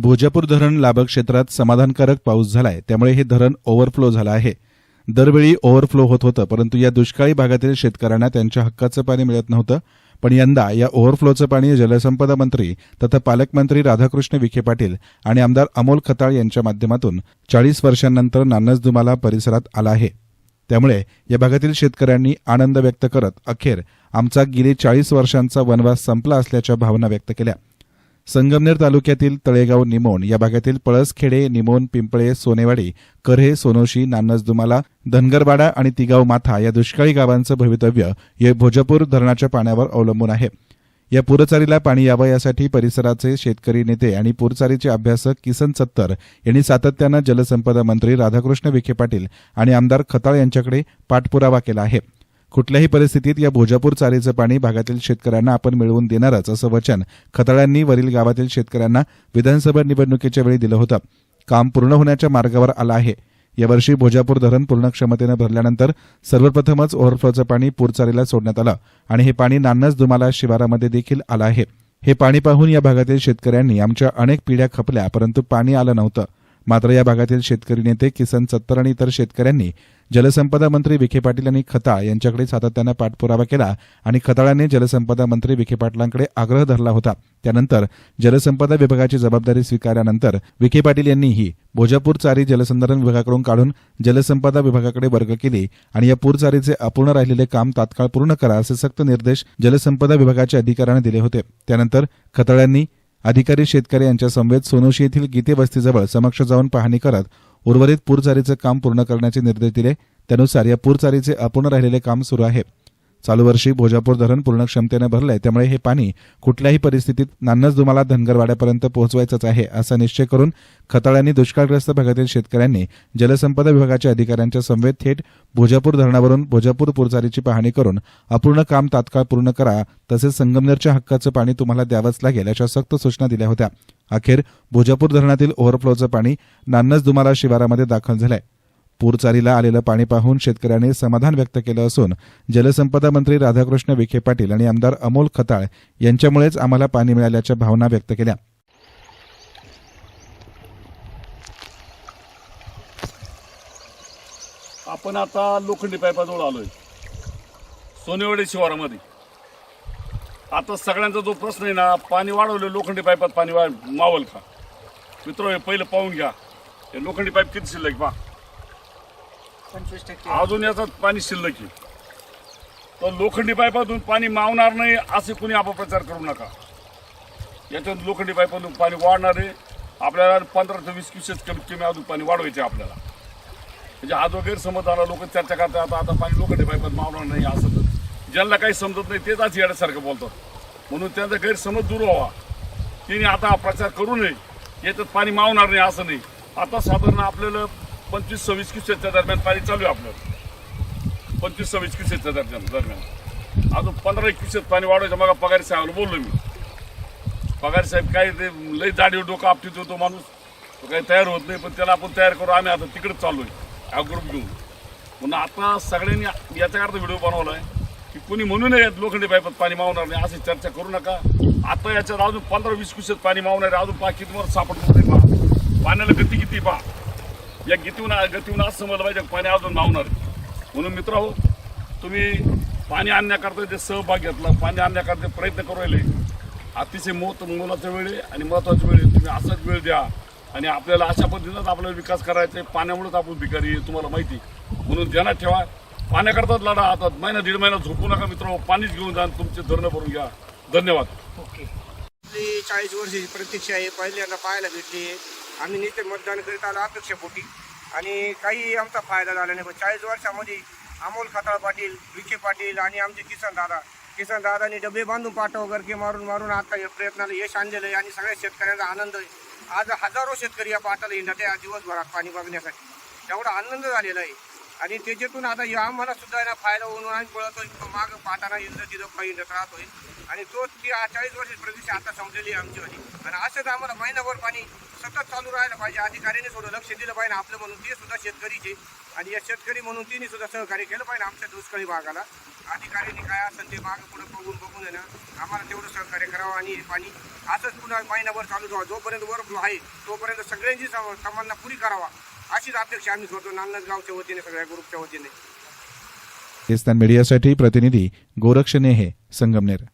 भोजापूर धरण लाभक क्षेत्रात समाधानकारक पाऊस झालाय. त्यामुळे हे धरण ओव्हरफ्लो झालं आहे. दरवेळी ओव्हरफ्लो होत होतं परंतु या दुष्काळी भागातील शेतकऱ्यांना त्यांच्या हक्काचं पाणी मिळत नव्हतं. पण यंदा या ओव्हरफ्लोचं पाणी जलसंपदा मंत्री तथा पालकमंत्री राधाकृष्ण विखे पाटील आणि आमदार अमोल खताळ यांच्या माध्यमातून चाळीस वर्षांनंतर नानसदुमाला परिसरात आला आहे. त्यामुळे या भागातील शेतकऱ्यांनी आनंद व्यक्त करत अखेर आमचा गेली चाळीस वर्षांचा वनवास संपला असल्याच्या भावना व्यक्त केल्या. संगमनेर तालुक्यातील तळेगाव निमोन या भागातील पळसखेडे निमोन पिंपळे सोनेवाडी करहे सोनोशी नानसदुमाला धनगरवाडा आणि तिगाव माथा या दुष्काळी गावांचं भवितव्य हे भोजपूर धरणाच्या पाण्यावर अवलंबून आहे. या पुरचारीला पाणी यावं यासाठी परिसराचे शेतकरी नेते आणि पुरचारीचे अभ्यासक किसन सत्तर यांनी सातत्यानं जलसंपदा मंत्री राधाकृष्ण विखे पाटील आणि आमदार खताळ यांच्याकडे पाठपुरावा केला आहे. कुठल्याही परिस्थितीत या भोजापूर चारीचं पाणी भागातील शेतकऱ्यांना आपण मिळवून देणारच असं वचन खताळ्यांनी वरील गावातील शेतकऱ्यांना विधानसभा निवडणुकीच्या वेळी दिलं होतं. काम पूर्ण होण्याच्या मार्गावर आलं आहे. यावर्षी भोजापूर धरण पूर्ण क्षमतेनं भरल्यानंतर सर्वप्रथमच ओव्हरफ्लोचं पाणी पूरचारीला सोडण्यात आलं आणि हे पाणी नान्नस दुमाला शिवारामध्ये देखील आलं आहे. हे पाणी पाहून या भागातील शेतकऱ्यांनी आमच्या अनेक पिढ्या खपल्या परंतु पाणी आलं नव्हतं. मात्र या भागातील शेतकरी नेते किसन सत्तर आणि इतर शेतकऱ्यांनी जलसंपदा मंत्री विखे पाटील आणि खता यांच्याकडे सातत्यानं पाठपुरावा केला आणि खताळाने जलसंपदा मंत्री विखे पाटलांकडे आग्रह धरला होता. त्यानंतर जलसंपदा विभागाची जबाबदारी स्वीकारल्यानंतर विखे पाटील यांनीही भोजापूर चारी जलसंधारण विभागाकडून काढून जलसंपदा विभागाकडे वर्ग केली आणि या पूरचारीचे अपूर्ण राहिलेले काम तात्काळ पूर्ण करा असे सक्त निर्देश जलसंपदा विभागाच्या अधिकाऱ्यांना दिले होते. त्यानंतर खताळ्यांनी अधिकारी शेतकरी यांच्या समवेत सोनोशी येथील गीते वस्तीजवळ समक्ष जाऊन पाहणी करत उर्वरित पूरचारीचं काम पूर्ण करण्याचे निर्देश दिले. त्यानुसार या पूरचारीचे अपूर्ण राहिलेले काम सुरू आहे. चालू वर्षी भोजापूर धरण पूर्ण क्षमतेने भरलंय. त्यामुळे हे पाणी कुठल्याही परिस्थितीत नान्नस दुमाला धनगरवाड्यापर्यंत पोहोचवायचंच आहे असा निश्चय करून खताळ्यांनी दुष्काळग्रस्त भागातील शेतकऱ्यांनी जलसंपदा विभागाच्या अधिकाऱ्यांच्या समवेत थेट भोजापूर धरणावरून भोजापूर पूरचारीची पाहणी करून अपूर्ण काम तात्काळ पूर्ण करा तसेच संगमनेरच्या हक्काचं पाणी तुम्हाला द्यावंच लागेल अशा सक्त सूचना दिल्या होत्या. अखेर भोजापूर धरणातील ओव्हरफ्लोचं पाणी नान्नस दुमाला शिवारामध्ये दाखल झालंय. पूरचारीला आलेलं पाणी पाहून शेतकऱ्यांनी समाधान व्यक्त केलं असून जलसंपदा मंत्री राधाकृष्ण विखे पाटील आणि आमदार अमोल खताळ यांच्यामुळेच आम्हाला पाणी मिळाल्याच्या भावना व्यक्त केल्या. आपण आता लोखंडी पाईपाजवळ आलोय. सोनेवाडी शिवारामध्ये. आता सगळ्यांचा जो प्रश्न आहे ना पाणी वाढवलं लोखंडी पाईपात पाणी मावल का मित्र हे पहिलं पाहून घ्या. हे लोखंडी पाईप किती शिल्लक पहा. पंचवीस टक्के. अजून याचं पाणी शिल्लक आहे. तर लोखंडी पाईपातून पाणी मावणार नाही असे कुणी अपप्रचार करू नका. याच्यातून लोखंडी पाईपातून पाणी वाढणार आहे. आपल्याला पंधरा ते वीस क्युसेस कमीत कमी अजून पाणी वाढवायचे आहे आपल्याला. म्हणजे आज जो गैरसमज आला लोक चर्चा करतात आता आता पाणी लोखंडी पाईपात मावणार नाही असं ज्यांना काही समजत नाही तेच आज येण्यासारखं बोलतात. म्हणून त्यांचा गैरसमज दूर व्हावा. तिने आता प्रचार करू नये. याच्यात पाणी मावणार नाही असं नाही. आता साधारण आपल्याला पंचवीस सव्वीस क्युसेसच्या दरम्यान पाणी चालू आहे आपलं. पंचवीस सव्वीस क्युसेसच्या दरम्यान दरम्यान. अजून पंधरा एक क्युसेस पाणी वाढवायचं मग पगारी साहेबाला बोललो मी. पगारी साहेब काय ते लई जाडीवर डोकं आपटीत होतो माणूस. तो काही तयार होत नाही पण त्याला आपण तयार करू आम्ही आता तिकडेच आहे. हा ग्रुप घेऊन. म्हणून आता सगळ्यांनी याच्याकरता व्हिडिओ बनवला आहे की कोणी म्हणू नये लोखंडी पाईपात पाणी मावणार नाही अशी चर्चा करू नका. आता याच्यात अजून पंधरा वीस कुशेत पाणी मावणार आहे अजून पहा किती सापडत नाही. पहा पाण्याला गती किती पहा. या गीतीहून गतीहून असं समजलं पाहिजे पाणी अजून नावणार म्हणून मित्र हो तुम्ही पाणी आणण्याकरता जे सहभाग घेतला पाणी आणण्याकरता प्रयत्न करू राहिले अतिशय मोत मोलाचा वेळ आहे आणि महत्त्वाचा वेळ आहे. तुम्ही असाच वेळ द्या आणि आपल्याला अशा पद्धतीनंच आपल्याला विकास करायचा आहे. पाण्यामुळेच आपण भिकारी तुम्हाला माहिती म्हणून ध्यानात ठेवा. पाण्याकरताच लढा आता महिना दीड महिना झोपू नका मित्र हो. पाणीच घेऊन जा तुमचे धरणं भरून घ्या. धन्यवाद. ओके. चाळीस वर्षाची प्रतीक्षा आहे. पहिल्यांदा पाहायला भेटली आहे. आम्ही नित्य मतदान करीत आलो अपेक्षापोटी आणि काही आमचा फायदा झाला नाही. पण चाळीस वर्षामध्ये अमोल खताळ पाटील विखे पाटील आणि आमचे किसन दादा. किसन दादानी डबे बांधून पाठव गरके मारून मारून आता या प्रयत्नाला यश आणलेलं आहे आणि सगळ्या शेतकऱ्यांचा आनंद आहे. आज हजारो शेतकरी या पाटाला हिंडत आहे. दिवसभरात पाणी बघण्यासाठी. एवढा आनंद झालेला आहे. आणि त्याच्यातून आता या आम्हाला सुद्धा ना फायदा होऊन आम्ही पळतोय. माग पाहताना हिंडत तिथं फाईन त्रास होईल आणि तो ती चाळीस वर्ष प्रदेश आता संपलेली आहे आमची वाली. आणि असंच आम्हाला महिनाभर पाणी सतत चालू राहायला पाहिजे. अधिकाऱ्यांनी थोडं लक्ष दिलं पाहिजे. आपलं म्हणून ते सुद्धा शेतकरीचे. आणि या शेतकरी म्हणून तिने सुद्धा सहकार्य केलं पाहिजे आमच्या दुष्काळी भागाला. अधिकाऱ्यांनी काय असेल ते मागं पुढे बघून बघून आहे ना आम्हाला तेवढं सहकार्य करावं आणि हे पाणी असंच पुन्हा महिनाभर चालू ठेवा. जोपर्यंत वर आहे तोपर्यंत सगळ्यांची सम- पुरी करावा. अशीच अपेक्षा आम्ही करतो नांदगावच्या गावच्या वतीने सगळ्या ग्रुपच्या वतीने. पाकिस्तान मीडियासाठी प्रतिनिधी गोरक्ष नेहे संगमनेर.